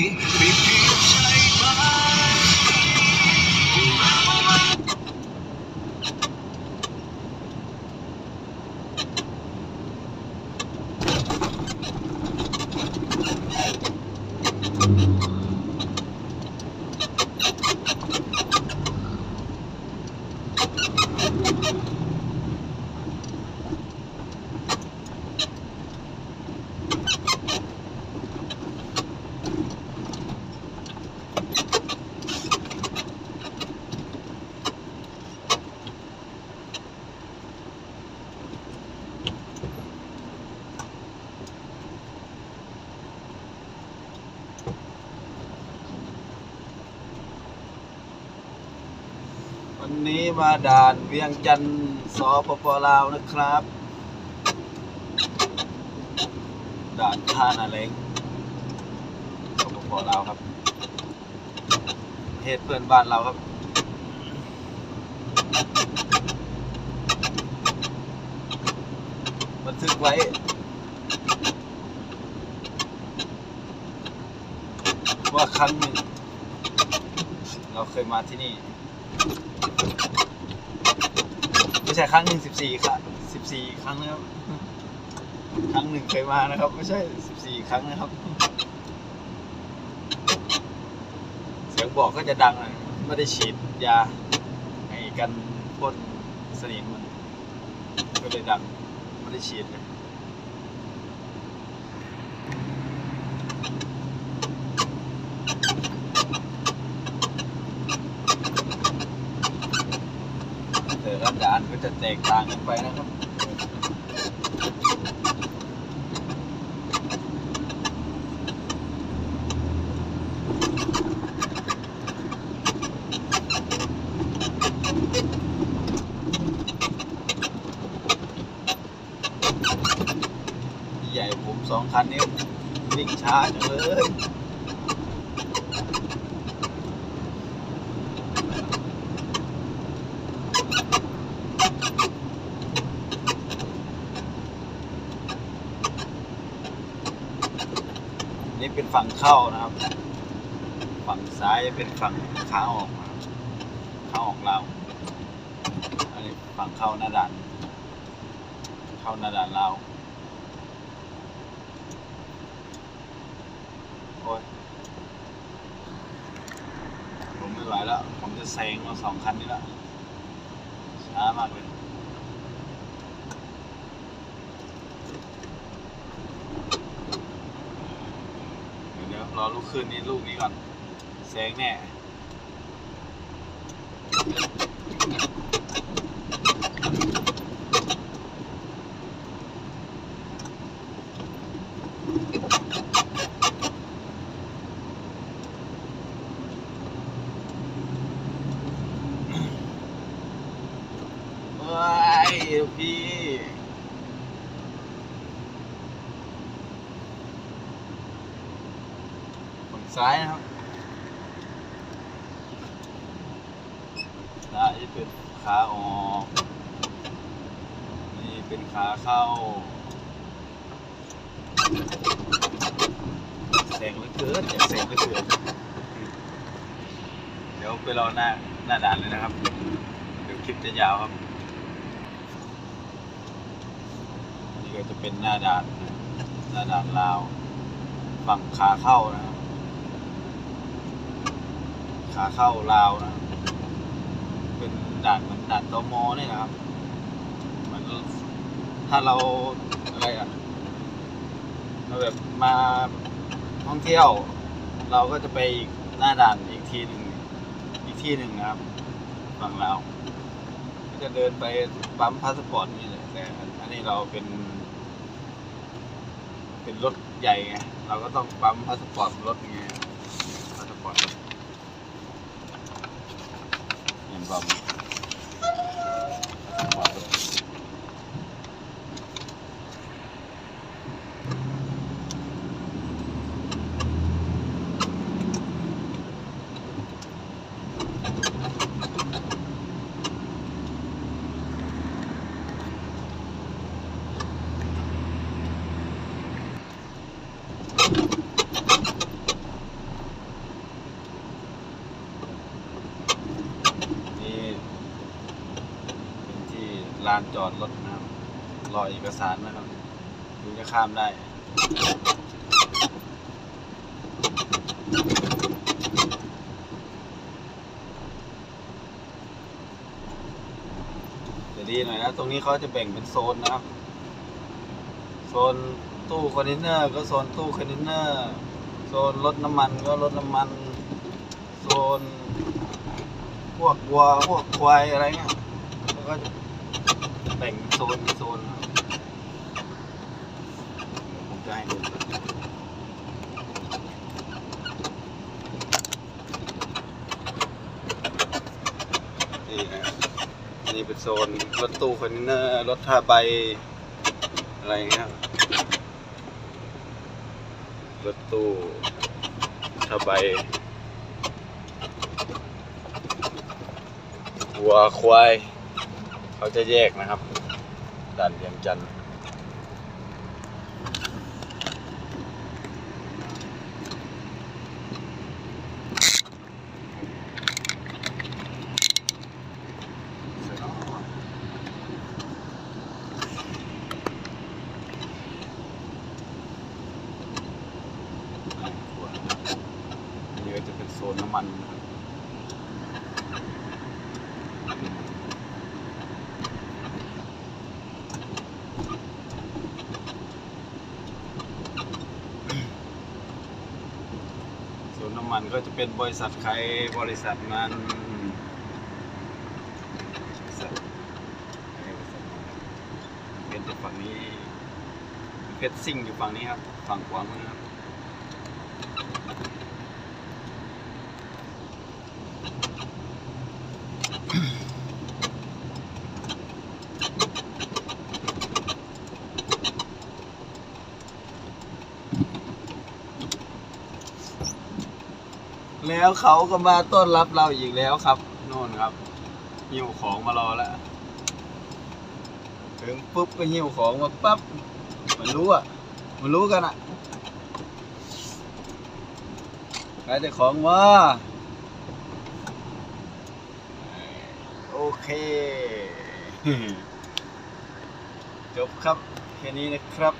ไม่เพียงใช่ไหม วันนี้มาด่านเวียงจันทร์สปปลาวนะครับ ด่านท่านาเล้งสปปลาวครับประเทศเพื่อนบ้านเราครับบันทึกไว้ว่าครั้งหนึ่งเราเคยมาที่นี่ ไม่ใช่ครั้งหนึ่งสิบสี่ครั้งสิบสี่ครั้งนะครับครั้งหนึ่งเคยมานะครับ ไม่ใช่สิบสี่ครั้งนะครับ เสียงบอกก็จะดังหน่อยไม่ได้ฉีดยาให้กันพ่นสนิมมันก็เลยดังไม่ได้ฉีดเลย ละด่านก็จะแตกต่างกันไปนะครับใหญ่ผมสองคันนี้วิ่งช้าจังเลย ฝั่งเข้านะครับ ฝั่งซ้ายเป็นฝั่งขาออกขาออกเราอันนี้ฝั่งเข้าหน้าด่าน เข้าหน้าด่านเราโอ้ยผมไม่ไหวแล้ว ผมจะแซงมาสองคันนี้แล้วช้ามากเลย เดี๋ยวเดี๋ยว รอลูกคืนนี้ลูกนี้ก่อนแซงแน่เฮ้ยพี่ ฝั่ง ซ้ายนะครับซ้ายเป็นขาออกนี่เป็นขาเข้าแสงเหลือเกินอยากแสงเหลือเกินเดี๋ยวไปรอหน้าหน้าด่านเลยนะครับ เดี๋ยวคลิปจะยาวครับนี่ก็จะเป็นหน้าด่านหน้าด่านลาวฝั่งขาเข้านะครับ ขาเข้าลาวนะ เป็นด่านเหมือนด่านตมเนี่ยนะครับเหมันถ้าเราอะไรอะเราแบบมาท่องเที่ยว เราก็จะไปหน้าด่านอีกทีหนึ่งอีกที่หนึ่งนะครับฝั่งลาวก็จะเดินไปปั๊มพาสปอร์ตนี่แหละแต่อันนี้เราเป็น เป็นรถใหญ่ไงเราก็ต้องปั๊มพาสปอร์ตรถไงพาสปอร์ต รถเลานจอดรถนะครับ รอเอกสารนะครับถึงจะข้ามได้จะดีหน่อยนะ ตรงนี้เขาจะแบ่งเป็นโซนนะครับ โซนตู้คอนเทนเนอร์ก็โซนตู้คอนเทนเนอร์ โซนรถน้ำมันก็รถน้ำมัน โซนพวกวัวพวกควายอะไรเงี้ยแล้วก็ แบ่งโซนเป็นโซน ผมจะให้ดูนี่นะครับอันนี้เป็นโซนรถตู้คอนเทนเนอร์รถท่าใบ อะไรเงี้ยครับรถตู้ท่าใบวัวควาย เขาจะแยกนะครับด่านเวียงจันทร์อันนี้ก็จะเป็นโซนน้ำมันนะครับ นน้ำมันก็จะเป็นบริษัทใครบริษัทมันบริษัทใครบริษัทมันเป็นจากฝั่งนี้เพชรซิ่งอยู่ฝั่งนี้ครับ ฝั่งขวามือครับ แล้วเขาก็มาต้อนรับเราอีกแล้วครับโน่นครับหิ้วของมารอแล้วถึงปุ๊บก็หิ้วของมาปั๊บมันรู้อะมันรู้กันอะใครจะของมาโอเค จบครับ แค่นี้นะครับ